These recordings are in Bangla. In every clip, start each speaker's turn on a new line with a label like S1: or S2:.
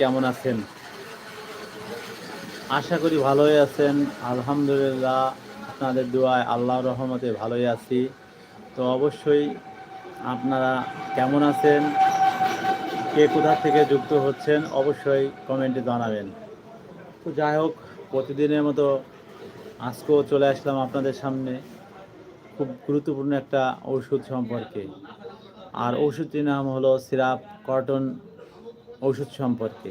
S1: কেমন আছেন? আশা করি ভালোই আছেন। আলহামদুলিল্লাহ, আপনাদের দোয়ায় আল্লাহর রহমতে ভালোই আছি। তো অবশ্যই আপনারা কেমন আছেন? কে কোথা থেকে যুক্ত হচ্ছেন? অবশ্যই কমেন্টে জানাবেন। তো যাই হোক, প্রতিদিনের মতো আজকেও চলে আসলাম আপনাদের সামনে খুব গুরুত্বপূর্ণ একটা ওষুধ সম্পর্কে। আর ওষুধটির নাম হলো সিরাপ কটন ওষুধ সম্পর্কে।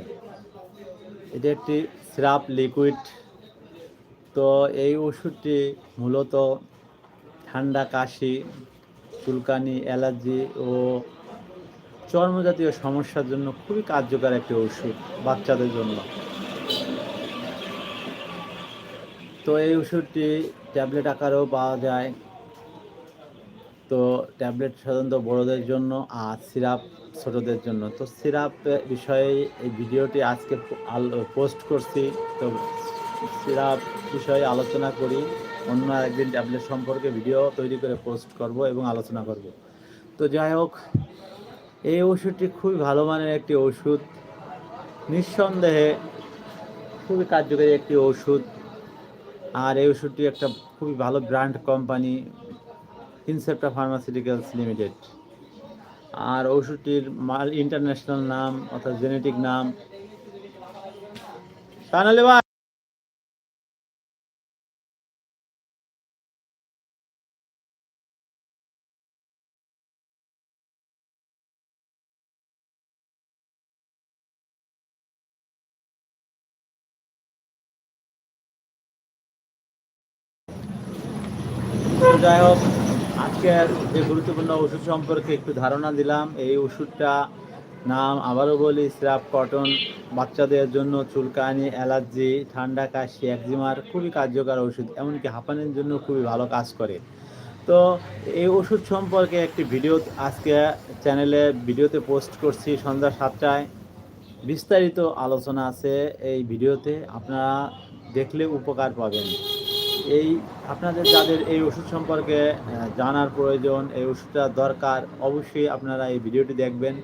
S1: এটি একটি সিরাপ লিকুইড। তো এই ওষুধটি মূলত ঠান্ডা, কাশি, চুলকানি, অ্যালার্জি ও চর্মজাতীয় সমস্যার জন্য খুবই কার্যকর একটি ওষুধ বাচ্চাদের জন্য। তো এই ওষুধটি ট্যাবলেট আকারেও পাওয়া যায়। তো ট্যাবলেট সাধারণত বড়দের জন্য আর সিরাপ ছোটদের জন্য। তো সিরাপ বিষয়ে এই ভিডিওটি আজকে পোস্ট করছি। তো সিরাপ বিষয়ে আলোচনা করি। অন্য একদিন ট্যাবলেট সম্পর্কে ভিডিও তৈরি করে পোস্ট করব এবং আলোচনা করব। তো যাই হোক, এই ওষুধটি খুবই ভালো মানের একটি ওষুধ। নিঃসন্দেহে খুবই কার্যকরী একটি ওষুধ। আর এই ওষুধটি একটা খুবই ভালো brand company Incepta pharmaceuticals limited আর ওষুধটির মাল ইন্টারন্যাশনাল নাম অর্থাৎ জেনেটিক নাম। যাই হোক আজকের যে গুরুত্বপূর্ণ ওষুধ সম্পর্কে একটু ধারণা দিলাম। এই ওষুধটা নাম আবারও বলি স্রাপ কটন, বাচ্চাদের জন্য চুলকানি, অ্যালার্জি, ঠান্ডা কাশি, একজিমার খুবই কার্যকর ওষুধ, এমনকি হাঁপানির জন্য খুবই ভালো কাজ করে। তো এই ওষুধ সম্পর্কে একটি ভিডিও আজকে চ্যানেলে ভিডিওতে পোস্ট করছি সন্ধ্যা সাতটায়। বিস্তারিত আলোচনা আছে এই ভিডিওতে, আপনারা দেখলে উপকার পাবেন। এই আপনাদের যাদের এই ওষুধ সম্পর্কে জানার প্রয়োজন, এই ওষুধটা দরকার, অবশ্যই আপনারা এই ভিডিওটি দেখবেন।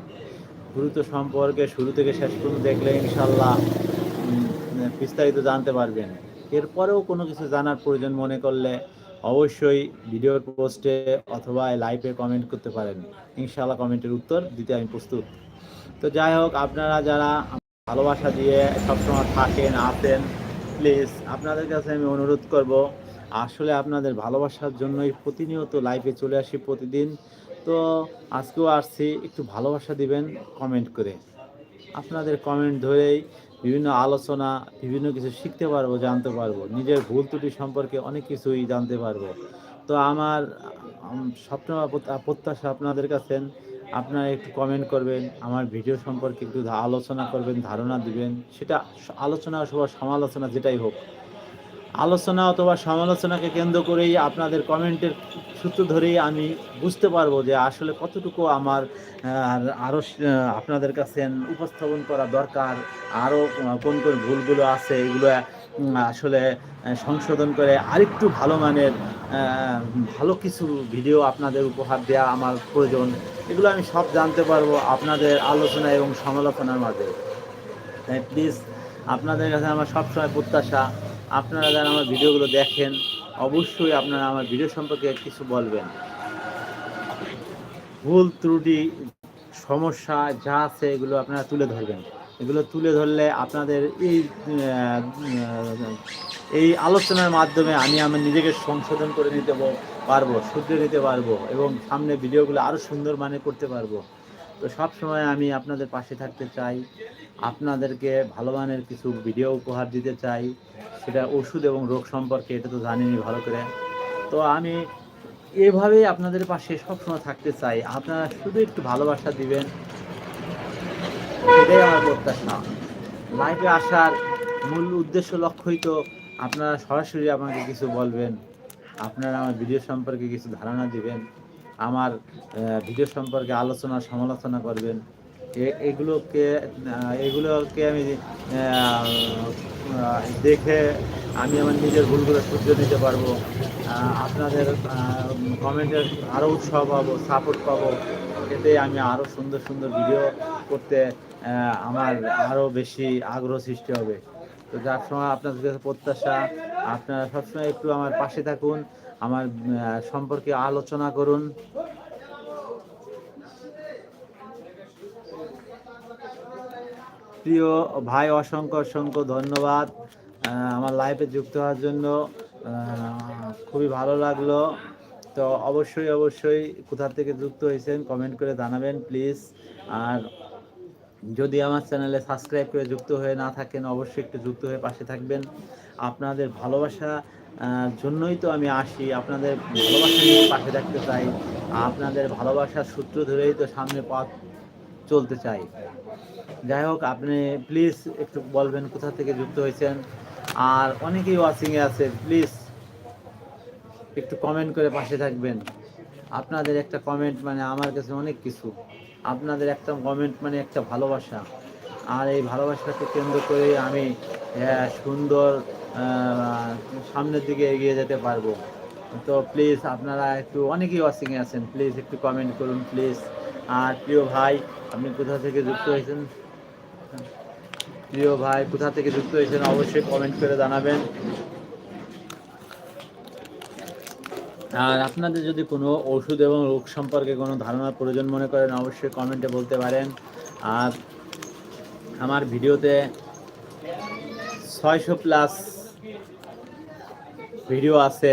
S1: গুরুত্ব সম্পর্কে শুরু থেকে শেষ পর্যন্ত দেখলে ইনশাল্লাহ বিস্তারিত জানতে পারবেন। এরপরেও কোনো কিছু জানার প্রয়োজন মনে করলে অবশ্যই ভিডিওর পোস্টে অথবা লাইভে কমেন্ট করতে পারেন। ইনশাল্লাহ কমেন্টের উত্তর দিতে আমি প্রস্তুত। তো যাই হোক, আপনারা যারা ভালোবাসা দিয়ে সবসময় থাকেন, আছেন প্লিজ, আপনাদের কাছে আমি অনুরোধ করব, আসলে আপনাদের ভালোবাসার জন্যই প্রতিনিয়ত লাইভে চলে আসি প্রতিদিন। তো আজকেও আসছি, একটু ভালোবাসা দিবেন কমেন্ট করে। আপনাদের কমেন্ট ধরেই বিভিন্ন আলোচনা, বিভিন্ন কিছু শিখতে পারব, জানতে পারব। নিজের ভুল ত্রুটি সম্পর্কে অনেক কিছুই জানতে পারব। তো আমার স্বপ্ন প্রত্যাশা আপনাদের কাছে আপনারা একটু কমেন্ট করবেন, আমার ভিডিও সম্পর্কে একটু আলোচনা করবেন, ধারণা দিবেন। সেটা আলোচনা অথবা সমালোচনা যেটাই হোক। আলোচনা অথবা সমালোচনাকে কেন্দ্র করেই আপনাদের কমেন্টের সূত্র ধরেই আমি বুঝতে পারব যে আসলে কতটুকু আমার আরও আপনাদের কাছে উপস্থাপন করা দরকার আরও কোন কোন ভুলগুলো আছে, এগুলো আসলে সংশোধন করে আরেকটু ভালো মানের ভালো কিছু ভিডিও আপনাদের উপহার দেওয়া আমার প্রয়োজন। এগুলো আমি সব জানতে পারব আপনাদের আলোচনা এবং সমালোচনার মাঝে। তাই প্লিজ আপনাদের কাছে আমার সবসময় প্রত্যাশা, আপনারা যারা আমার ভিডিওগুলো দেখেন, অবশ্যই আপনারা আমার ভিডিও সম্পর্কে কিছু বলবেন। ভুল, ত্রুটি, সমস্যা যা আছে এগুলো আপনারা তুলে ধরবেন। এগুলো তুলে ধরলে আপনাদের এই এই আলোচনার মাধ্যমে আমি আমার নিজেকে সংশোধন করে নিতে পারব শুধরে নিতে পারব এবং সামনে ভিডিওগুলো আরও সুন্দর মানে করতে পারব। তো সব সময় আমি আপনাদের পাশে থাকতে চাই, আপনাদেরকে ভালো মানের কিছু ভিডিও উপহার দিতে চাই, সেটা ওষুধ এবং রোগ সম্পর্কে এটা তো জানেনই ভালো করে। তো আমি এভাবেই আপনাদের পাশে সবসময় থাকতে চাই, আপনারা শুধু একটু ভালোবাসা দিবেন। এটাই আমার প্রত্যাশা। লাইফে আসার মূল উদ্দেশ্য লক্ষ্যই তো আপনারা সরাসরি আমাকে কিছু বলবেন। আপনারা আমার ভিডিও সম্পর্কে কিছু ধারণা দিবেন, আমার ভিডিও সম্পর্কে আলোচনা, সমালোচনা করবেন। এগুলোকে এগুলোকে আমি দেখে আমি আমার নিজের ভুলগুলো শুধরে নিতে পারব। আপনাদের কমেন্টের আরও উৎসাহ পাবো সাপোর্ট পাবো। এতে আমি আরও সুন্দর সুন্দর ভিডিও করতে আমার আরও বেশি আগ্রহ সৃষ্টি হবে। তো যার সময় আপনাদের কাছে প্রত্যাশা আপনারা সবসময় একটু আমার পাশে থাকুন, আমার সম্পর্কে আলোচনা করুন। প্রিয় ভাই, অসংখ্য অসংখ্য ধন্যবাদ আমার লাইফে যুক্ত হওয়ার জন্য খুবই ভালো লাগল। তো অবশ্যই অবশ্যই কোথা থেকে যুক্ত হয়েছেন কমেন্ট করে জানাবেন প্লিজ আর যদি আমার চ্যানেলে সাবস্ক্রাইব করে যুক্ত হয়ে না থাকেন, অবশ্যই একটু যুক্ত হয়ে পাশে থাকবেন। আপনাদের ভালোবাসা জন্যই তো আমি আসি। আপনাদের ভালোবাসা নিয়ে পাশে থাকতে চাই। আপনাদের ভালোবাসার সূত্র ধরেই তো সামনে পথ চলতে চাই। যাই হোক, আপনি প্লিজ একটু বলবেন কোথা থেকে যুক্ত হয়েছেন। আর অনেকেই ওয়াচিংয়ে আছে, প্লিজ একটু কমেন্ট করে পাশে থাকবেন। আপনাদের একটা কমেন্ট মানে আমার কাছে অনেক কিছু। আপনাদের একটা কমেন্ট মানে একটা ভালোবাসা। আর এই ভালোবাসাকে কেন্দ্র করে আমি সুন্দর সামনের দিকে এগিয়ে যেতে পারব। তো প্লিজ আপনারা একটু, অনেকেই ওয়াচিংয়ে আছেন প্লিজ একটু কমেন্ট করুন প্লিজ আর প্রিয় ভাই, আপনি কোথা থেকে যুক্ত হয়েছেন? প্রিয় ভাই, কোথা থেকে যুক্ত হয়েছেন অবশ্যই কমেন্ট করে জানাবেন। আর আপনাদের যদি কোনো ওষুধ এবং রোগ সম্পর্কে কোনো ধারণার প্রয়োজন মনে করেন, অবশ্যই কমেন্টে বলতে পারেন। আর আমার ভিডিওতে ছয়শো প্লাস ভিডিও আছে।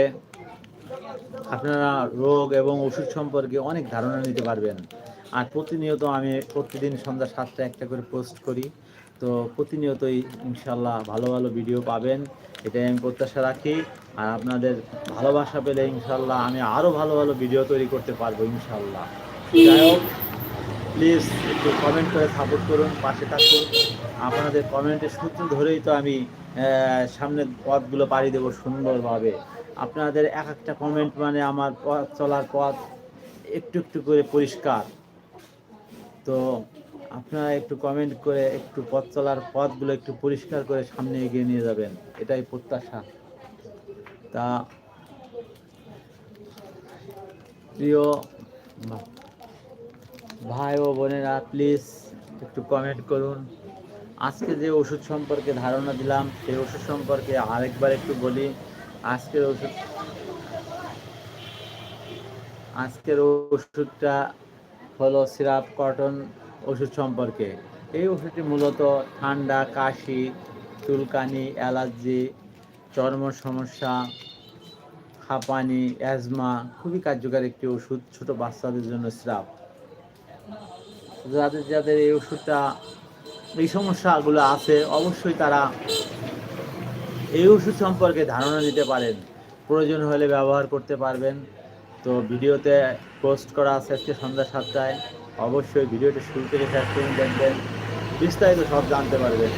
S1: আপনারা রোগ এবং ওষুধ সম্পর্কে অনেক ধারণা নিতে পারবেন। আর প্রতিনিয়ত আমি প্রতিদিন সন্ধ্যা সাতটা একটা করে পোস্ট করি। তো প্রতিনিয়তই ইনশাল্লাহ ভালো ভালো ভিডিও পাবেন। এটাই আমি প্রত্যাশা রাখি। আর আপনাদের ভালোবাসা পেলে ইনশাল্লাহ আমি আরও ভালো ভালো ভিডিও তৈরি করতে পারব ইনশাল্লাহ যাই হোক প্লিজ একটু কমেন্ট করে সাপোর্ট করুন পাশে থাকুন। আপনাদের কমেন্টের সূত্র ধরেই তো আমি সামনের পথগুলো পাড়ি দেবো সুন্দরভাবে। আপনাদের এক একটা কমেন্ট মানে আমার পথ, চলার পথ একটু একটু করে পরিষ্কার। তো আপনারা একটু কমেন্ট করে একটু পথ চলার পথগুলো একটু পরিষ্কার করে সামনে এগিয়ে নিয়ে যাবেন। এটাই প্রত্যাশা। তা প্রিয় ভাই ও বোনেরা প্লিজ একটু কমেন্ট করুন। আজকে যে ওষুধ সম্পর্কে ধারণা দিলাম, সেই ওষুধ সম্পর্কে আরেকবার একটু বলি। আজকের ওষুধ আজকের ওষুধটা হলো সিরাপ কটন ওষুধ সম্পর্কে। এই ওষুধটি মূলত ঠান্ডা, কাশি, চুলকানি, অ্যালার্জি চর্ম সমস্যা, হাঁপানি, অ্যাজমা খুবই কার্যকর একটি ওষুধ ছোট বাচ্চাদের জন্য সিরাপ। যাদের যাদের এই ওষুধটা এই সমস্যাগুলো আছে, অবশ্যই তারা এই ওষুধ সম্পর্কে ধারণা দিতে পারেন। প্রয়োজন হলে ব্যবহার করতে পারবেন। তো ভিডিওতে পোস্ট করা আছে আজকে সন্ধ্যা সাতটায়। অবশ্যই ভিডিওটি শুরু থেকে শেষ পর্যন্ত দেখবেন। বিস্তারিত সব জানতে পারবেন।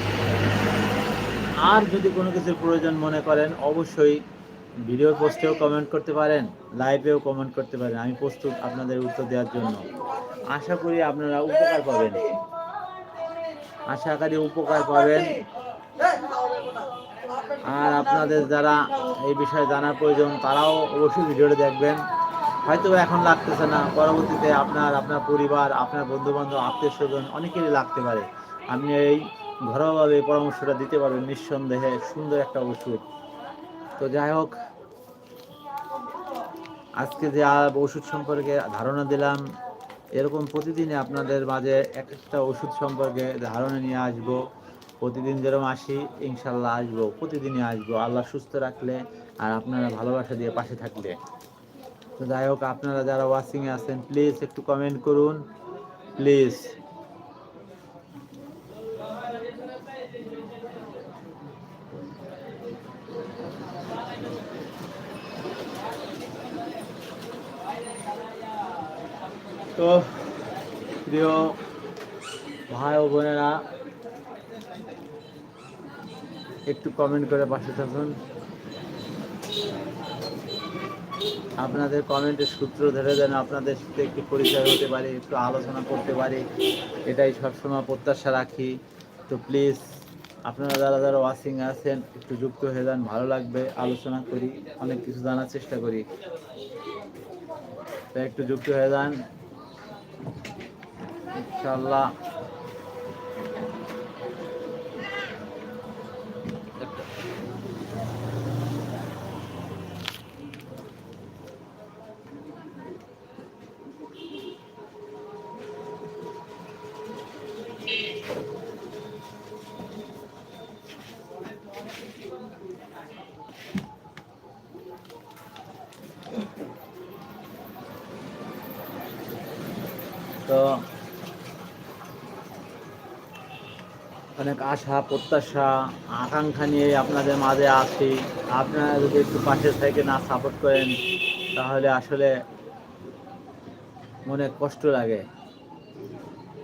S1: আর যদি কোনো কিছুর প্রয়োজন মনে করেন, অবশ্যই ভিডিও পোস্টেও কমেন্ট করতে পারেন লাইভেও কমেন্ট করতে পারেন। আমি প্রস্তুত আপনাদের উত্তর দেওয়ার জন্য। আশা করি আপনারা উপকার পাবেন। আশা করি উপকার পাবেন। আর আপনাদের যারা এই বিষয়ে জানার প্রয়োজন, তারাও অবশ্যই ভিডিওটা দেখবেন। হয়তো এখন লাগতেছে না, পরবর্তীতে আপনার আপনার পরিবার, আপনার বন্ধু বান্ধব আত্মীয় স্বজন, অনেকেরই লাগতে পারে। আপনি এই ঘরোয়াভাবে পরামর্শটা দিতে পারবেন নিঃসন্দেহে, সুন্দর একটা ওষুধ। তো যাই হোক, আজকে যে ওষুধ সম্পর্কে ধারণা দিলাম এরকম প্রতিদিনে আপনাদের মাঝে এক একটা ওষুধ সম্পর্কে ধারণা নিয়ে আসব। প্রতিদিন যেরকম আসি, ইনশাল্লাহ আসব, প্রতিদিনই আসব। আল্লাহ সুস্থ রাখলে আর আপনারা ভালোবাসা দিয়ে পাশে থাকলে। তো যাই হোক, আপনারা যারা ওয়াচিংয়ে আছেন প্লিজ একটু কমেন্ট করুন। প্লিজ তো প্রিয় ভাই ও বোনেরা, একটু কমেন্ট করে পাশে থাকুন। আপনাদের কমেন্টের সূত্র ধরে যেন আপনাদের সাথে একটু পরিচয় হতে পারে, একটু আলোচনা করতে পারি, এটাই সবসময় প্রত্যাশা রাখি। তো প্লিজ আপনারা যারা যারা ওয়াচিং আছেন, একটু যুক্ত হয়ে যান, ভালো লাগবে, আলোচনা করি, অনেক কিছু জানার চেষ্টা করি। তো একটু যুক্ত হয়ে যান। ইনশাল্লাহ তো অনেক আশা, প্রত্যাশা, আকাঙ্ক্ষা নিয়ে আপনাদের মাঝে আসি আপনারা যদি একটু পাশে থেকে না সাপোর্ট করেন, তাহলে আসলে মনে কষ্ট লাগে।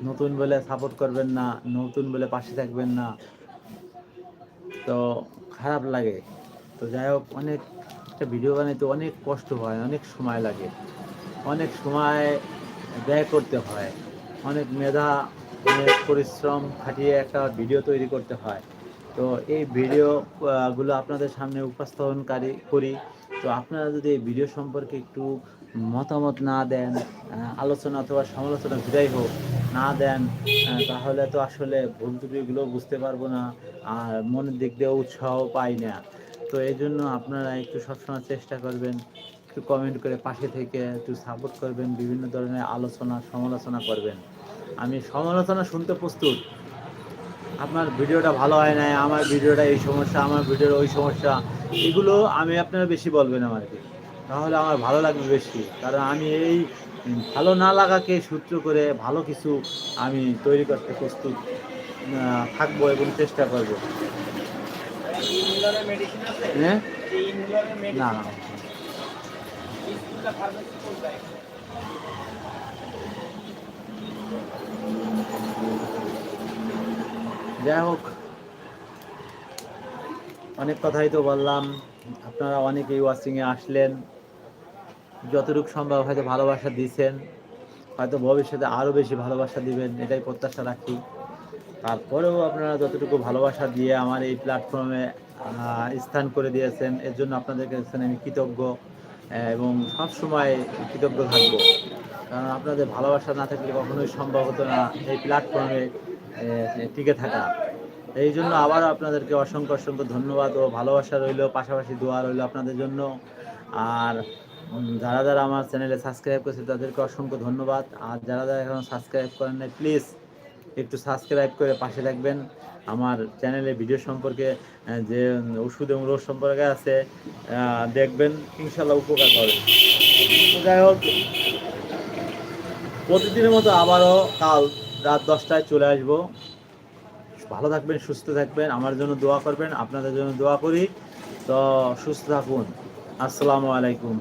S1: নতুন বলে সাপোর্ট করবেন না, নতুন বলে পাশে থাকবেন না। তো খারাপ লাগে। তো যাই হোক, অনেক একটা ভিডিও বানাইতে অনেক কষ্ট হয়, অনেক সময় লাগে। অনেক সময় ব্যয় করতে হয়। অনেক মেধা অনেক পরিশ্রম খাটিয়ে একটা ভিডিও তৈরি করতে হয়। তো এই ভিডিও আহ, গুলো আপনাদের সামনে উপস্থাপনকারী করি। তো আপনারা যদি এই ভিডিও সম্পর্কে একটু মতামত না দেন আলোচনা অথবা সমালোচনা যেটাই হোক না দেন তাহলে তো আসলে ভুল ত্রুটিগুলো বুঝতে পারব না আর মনের দিক দিয়ে উৎসাহ পাই না। তো এই জন্য আপনারা একটু সবসময় চেষ্টা করবেন একটু কমেন্ট করে পাশে থেকে একটু সাপোর্ট করবেন বিভিন্ন ধরনের আলোচনা সমালোচনা করবেন। আমি সমালোচনা শুনতে প্রস্তুত। আপনার ভিডিওটা ভালো হয় নাই আমার ভিডিওটা এই সমস্যা আমার ভিডিওর ওই সমস্যা এগুলো আমি আপনারা বেশি বলবেন আমাকে। তাহলে আমার ভালো লাগবে বেশি। কারণ আমি এই ভালো না লাগাকে সূত্র করে ভালো কিছু আমি তৈরি করতে প্রস্তুত থাকব এবং চেষ্টা করব। হ্যাঁ? না না। যাই হোক, অনেক কথাই তো বললাম। আপনারা অনেকেই ওয়াচিংয়ে আসলেন। যতটুকু সম্ভব হয়তো ভালোবাসা দিয়েছেন হয়তো ভবিষ্যতে আরও বেশি ভালোবাসা দিবেন, এটাই প্রত্যাশা রাখি। তারপরেও আপনারা যতটুকু ভালোবাসা দিয়ে আমার এই প্ল্যাটফর্মে স্থান করে দিয়েছেন, এর জন্য আপনাদের কাছে আমি কৃতজ্ঞ। এবং সবসময় কৃতজ্ঞ থাকব। কারণ আপনাদের ভালোবাসা না থাকলে কখনোই সম্ভব হতো না এই প্ল্যাটফর্মে টিকে থাকা। এই জন্য আবারও আপনাদেরকে অসংখ্য অসংখ্য ধন্যবাদ ও ভালোবাসা রইল, পাশাপাশি দোয়া রইল আপনাদের জন্য। আর যারা যারা আমার চ্যানেলে সাবস্ক্রাইব করেছে তাদেরকে অসংখ্য ধন্যবাদ। আর যারা যারা এখন সাবস্ক্রাইব করেন প্লিজ একটু সাবস্ক্রাইব করে পাশে থাকবেন। আমার চ্যানেলে ভিডিও সম্পর্কে যে ওষুধ এবং রোগ সম্পর্কে আছে দেখবেন ইনশাল্লাহ উপকার তো যাই হোক, প্রতিদিনের মতো আবারও কাল রাত দশটায় চলে আসব। ভালো থাকবেন, সুস্থ থাকবেন, আমার জন্য দোয়া করবেন, আপনাদের জন্য দোয়া করি। তো সুস্থ থাকুন। আসসালামু আলাইকুম।